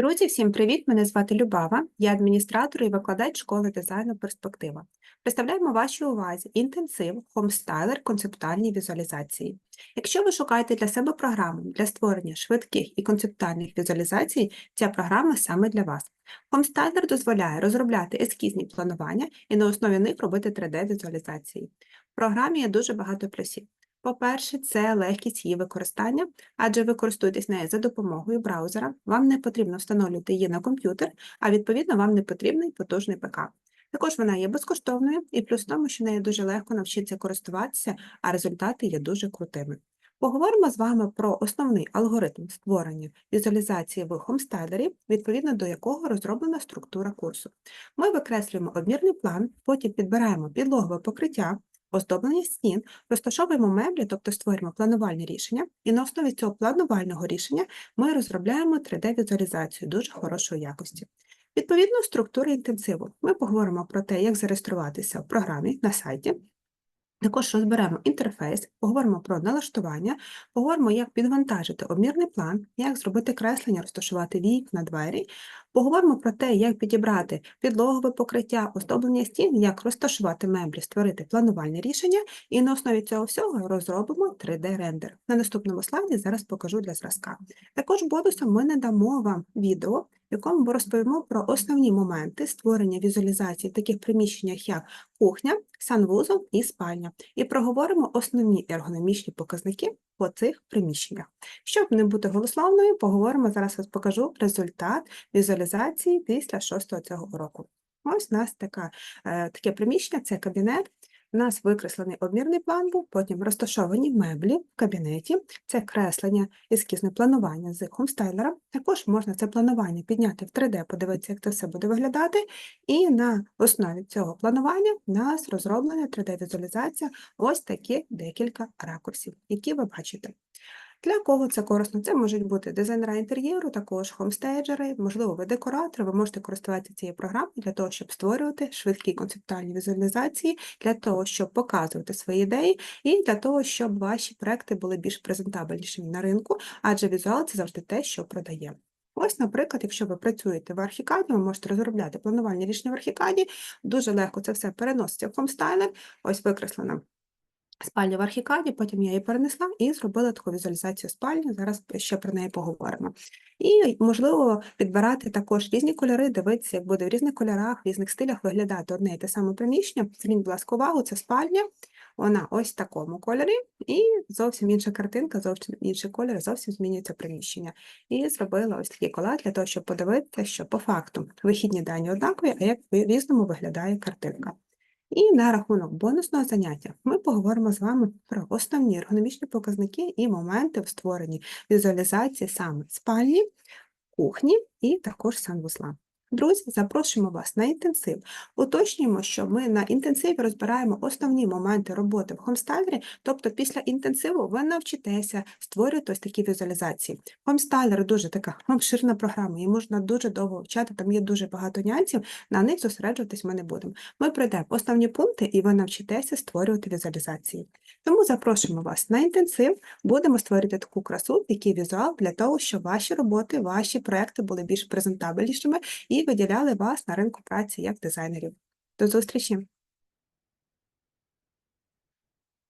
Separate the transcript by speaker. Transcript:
Speaker 1: Друзі, всім привіт! Мене звати Любава, я адміністратор і викладач школи дизайну Перспектива. Представляємо вашій увазі інтенсив Homestyle концептуальні візуалізації. Якщо ви шукаєте для себе програму для створення швидких і концептуальних візуалізацій, ця програма саме для вас. Homestyle дозволяє розробляти ескізні планування і на основі них робити 3D-візуалізації. В програмі є дуже багато плюсів. По-перше, це легкість її використання, адже ви користуєтесь нею за допомогою браузера, вам не потрібно встановлювати її на комп'ютер, а відповідно вам не потрібний потужний ПК. Також вона є безкоштовною, і плюс в тому, що нею дуже легко навчитися користуватися, а результати є дуже крутими. Поговоримо з вами про основний алгоритм створення візуалізації в Homestylері, відповідно до якого розроблена структура курсу. Ми викреслюємо обмірний план, потім підбираємо підлогове покриття, оздоблення стін, розташовуємо меблі, тобто створюємо планувальне рішення, і на основі цього планувального рішення ми розробляємо 3D-візуалізацію дуже хорошої якості. Відповідно, структури інтенсиву. Ми поговоримо про те, як зареєструватися в програмі на сайті, також розберемо інтерфейс, поговоримо про налаштування, поговоримо, як підвантажити обмірний план, як зробити креслення, розташувати вікна, двері, поговоримо про те, як підібрати підлогове покриття, оздоблення стін, як розташувати меблі, створити планувальне рішення, і на основі цього всього розробимо 3D-рендер. На наступному слайді зараз покажу для зразка. Також бонусом ми надамо вам відео, в якому ми розповімо про основні моменти створення візуалізації в таких приміщеннях, як кухня, санвузол і спальня, і проговоримо основні ергономічні показники по цих приміщеннях. Щоб не бути голословною, поговоримо, зараз вас покажу результат візуалізації після шостого цього року. Ось у нас така, е, таке приміщення, це кабінет. У нас викреслений обмірний план був, потім розташовані меблі в кабінеті, це креслення, ескізне планування з хомстайлера. Також можна це планування підняти в 3D, подивитися, як це все буде виглядати. І на основі цього планування у нас розроблена 3D-візуалізація ось такі декілька ракурсів, які ви бачите. Для кого це корисно? Це можуть бути дизайнери інтер'єру, також хомстейджери, можливо, ви декоратори, ви можете користуватися цією програмою для того, щоб створювати швидкі концептуальні візуалізації, для того, щоб показувати свої ідеї, і для того, щоб ваші проекти були більш презентабельнішими на ринку, адже візуал це завжди те, що продає. Ось, наприклад, якщо ви працюєте в архікаді, ви можете розробляти планувальні рішення в архікаді, дуже легко це все переноситься в хомстайлер, ось викреслена спальня в архікаді, потім я її перенесла і зробила таку візуалізацію спальні, зараз ще про неї поговоримо. І, можливо, підбирати також різні кольори, дивитися, як буде в різних кольорах, в різних стилях виглядати одне і те саме приміщення. Зверніть, будь ласка, увагу, це спальня, вона ось в такому кольорі, і зовсім інша картинка, зовсім інший кольор, зовсім змінюється приміщення. І зробила ось такий кола для того, щоб подивитися, що по факту вихідні дані однакові, а як по-різному виглядає картинка. І на рахунок бонусного заняття ми поговоримо з вами про основні ергономічні показники і моменти в створенні візуалізації саме спальні, кухні і також санвузла. Друзі, запрошуємо вас на інтенсив. Уточнюємо, що ми на інтенсиві розбираємо основні моменти роботи в Homestyle, тобто після інтенсиву ви навчитеся створювати ось такі візуалізації. Homestyle дуже така обширна програма, її можна дуже довго вчати, там є дуже багато нюансів, на них зосереджуватись ми не будемо. Ми пройдемо основні пункти і ви навчитеся створювати візуалізації. Тому запрошуємо вас на інтенсив, будемо створювати таку красу, який візуал для того, щоб ваші роботи, ваші проекти були більш презентабельнішими і виділяли вас на ринку праці як дизайнерів. До зустрічі!